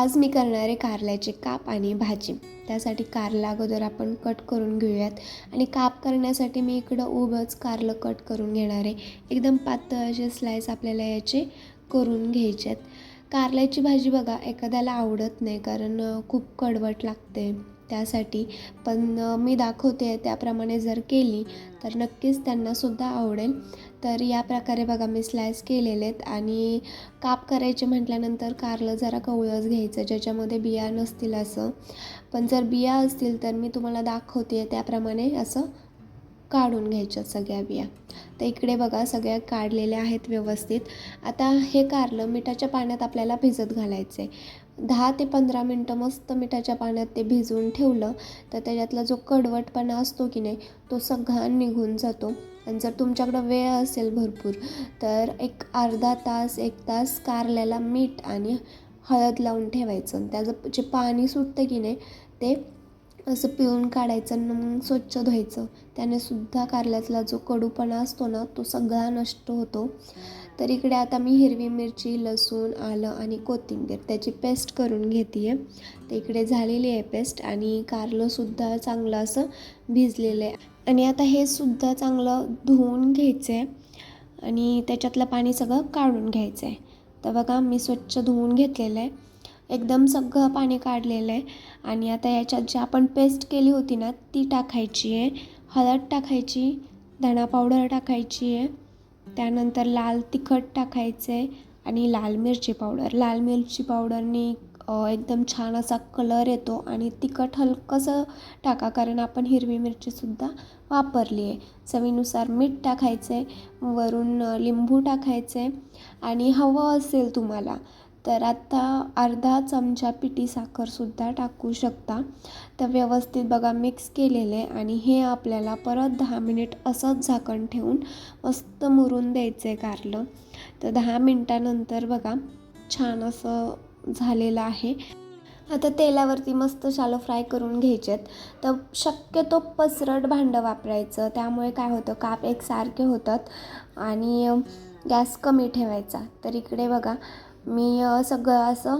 आज मी करणार आहे कारल्याचे काप आणि भाजी. त्यासाठी कारला अगोदर आपण कट करून घेऊयात. आणि काप करण्यासाठी मी इकडं उभंच कारलं कट करून घेणार आहे. एकदम पातळ असे स्लाईस आपल्याला याचे करून घ्यायचे आहेत कारल्याची भाजी बघा एखाद्याला आवडत नाही कारण खूप कडवट लागते. त्यासाठी पण मी दाखवते त्याप्रमाणे जर केली तर नक्कीच त्यांनासुद्धा आवडेल. तर या प्रकारे बघा मी स्लाइस केलेले आहेत आणि काप करायचे म्हटल्यानंतर कारलं जरा कवळच घ्यायचं ज्याच्यामध्ये बिया नसतील असं. पण जर बिया असतील तर मी तुम्हाला दाखवते त्याप्रमाणे असं काढून घ्यायच्या सगळ्या बिया. तर इकडे बघा सगळ्या काढलेल्या आहेत व्यवस्थित. आता हे कारलं मिठाच्या पाण्यात आपल्याला भिजत घालायचं आहे दहा ते पंधरा मिनटं मस्त मिठाच्या पाण्यात ते भिजवून ठेवलं तर त्याच्यातला जो कडवटपणा असतो की नाही तो सगळा निघून जातो. आणि जर तुमच्याकडं वेळ असेल भरपूर तर एक अर्धा तास एक तास कारल्याला मीठ आणि हळद लावून ठेवायचं. आणि त्याचं जे पाणी सुटतं की नाही ते असं पिळून काढायचं आणि मग स्वच्छ धुवायचं. त्याने सुद्धा कारल्यातला जो कडूपणा असतो ना तो सगळा नष्ट होतो. तर इकडे आता मी हिरवी मिरची लसूण आलं आणि कोथिंबीर त्याची पेस्ट करून घेते आहे तर इकडे झालेली आहे पेस्ट आणि कारलंसुद्धा चांगलं असं भिजलेलं आहे. आणि आता हे सुद्धा चांगलं धुवून घ्यायचं आहे आणि त्याच्यातलं पाणी सगळं काढून घ्यायचं आहे तर बघा मी स्वच्छ धुवून घेतलेलं आहे. एकदम सगळं पाणी काढलेलं आहे. आणि आता याच्यात जी आपण पेस्ट केली होती ना ती टाकायची आहे. हळद टाकायची धणा पावडर टाकायची आहे. त्यानंतर लाल तिखट टाकायचं आहे आणि लाल मिरची पावडर लाल मिरची पावडरनी एकदम छान असा कलर येतो आणि तिखट हलकंसं टाका. कारण आपण हिरवी मिरचीसुद्धा वापरली आहे. चवीनुसार मीठ टाकायचं आहे. वरून लिंबू टाकायचं आहे. आणि हवं असेल तुम्हाला तर आता अर्धा चमचा पिठी साखरसुद्धा टाकू शकता. तर व्यवस्थित बघा मिक्स केलेले आणि हे आपल्याला परत दहा मिनिट असंच झाकण ठेवून मस्त मुरून द्यायचं आहे कारलं तर दहा मिनटानंतर बघा छान असं झालेलं आहे. आता तेलावरती मस्त शालो फ्राय करून घ्यायचे आहेत तर शक्यतो पसरट भांडं वापरायचं त्यामुळे काय होतं काप एकसारखे होतात आणि गॅस कमी ठेवायचा. तर इकडे बघा मी सगळं असं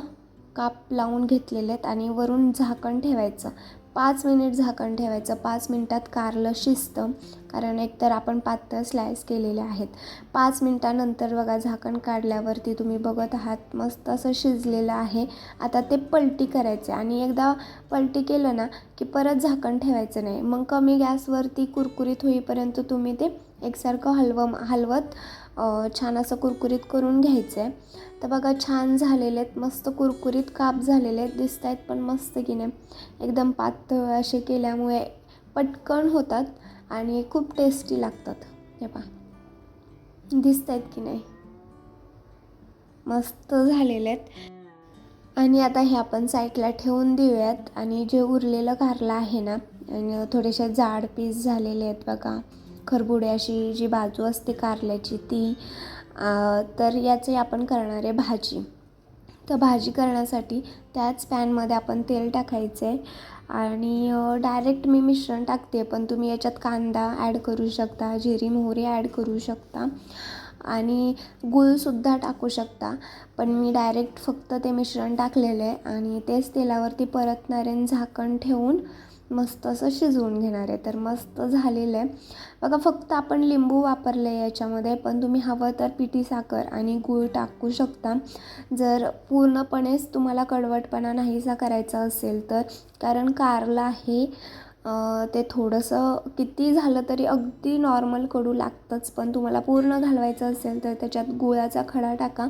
काप लावून घेतलेले आहेत आणि वरून झाकण ठेवायचं. पाच मिनिट झाकण ठेवायचं. पाच मिनटात कारलं शिजतं कारण एकतर आपण पातळ स्लाइस केलेले आहेत. पाच मिनटानंतर बघा झाकण काढल्यावरती तुम्ही बघत आहात मस्त असं शिजलेलं आहे. आता ते पलटी करायचे आणि एकदा पलटी केलं ना की परत झाकण ठेवायचं नाही. मग कमी गॅसवरती कुरकुरीत होईपर्यंत तुम्ही ते एकसारखं हलव हलवत छान असं कुरकुरीत करून घ्यायचं आहे तर बघा छान झालेले आहेत. मस्त कुरकुरीत काप झालेले आहेत. दिसत आहेत पण मस्त की नाही. एकदम पातळ असे केल्यामुळे पटकन होतात आणि खूप टेस्टी लागतात. हे पहा. दिसत आहेत की नाही? मस्त झालेले आहेत. आणि आता हे आपण साईडला ठेवून देऊयात. आणि जे उरलेलं कारलं आहे ना आणि थोडेसे जाड पीस झालेले आहेत बघा. खरबुडे अशी जी बाजू असते कारल्याची ती तर याचे आपण करणार आहे भाजी. तर भाजी करण्यासाठी त्याच पॅनमध्ये आपण तेल टाकायचं आहे आणि डायरेक्ट मी मिश्रण टाकते पण तुम्ही याच्यात कांदा ॲड करू शकता जिरी मोहरी ॲड करू शकता. आणि गूळसुद्धा टाकू शकता. पण मी डायरेक्ट फक्त ते मिश्रण टाकलेलं आहे आणि तेच तेलावरती परतणार आहे आणि झाकण ठेवून मस्त असं शिजवून घेणार. आहे तर मस्त झालेलं. आहे बघा फक्त आपण लिंबू वापरलं आहे याच्यामध्ये पण तुम्ही हवं तर पिठी साखर आणि गूळ टाकू शकता. जर पूर्णपणेच तुम्हाला कडवटपणा नाहीसा करायचा असेल तर कारण कारला आहे ते थोडंसं किती झालं तरी अगदी नॉर्मल कडू लागतंच. पण तुम्हाला पूर्ण घालवायचं असेल तर त्याच्यात गुळाचा खडा टाका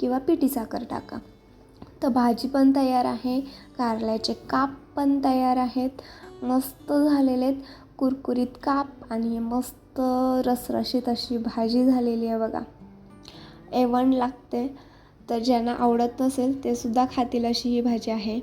किंवा पिठी साखर टाका. तर भाजी पण तयार आहे कारल्याचे काप पण तयार आहेत. मस्त झालेले आहेत कुरकुरीत काप आणि मस्त रसरशीत अशी भाजी झालेली आहे बघा. एवण लागते. तर ज्यांना आवडत नसेल ते सुद्धा खातील अशी ही भाजी आहे.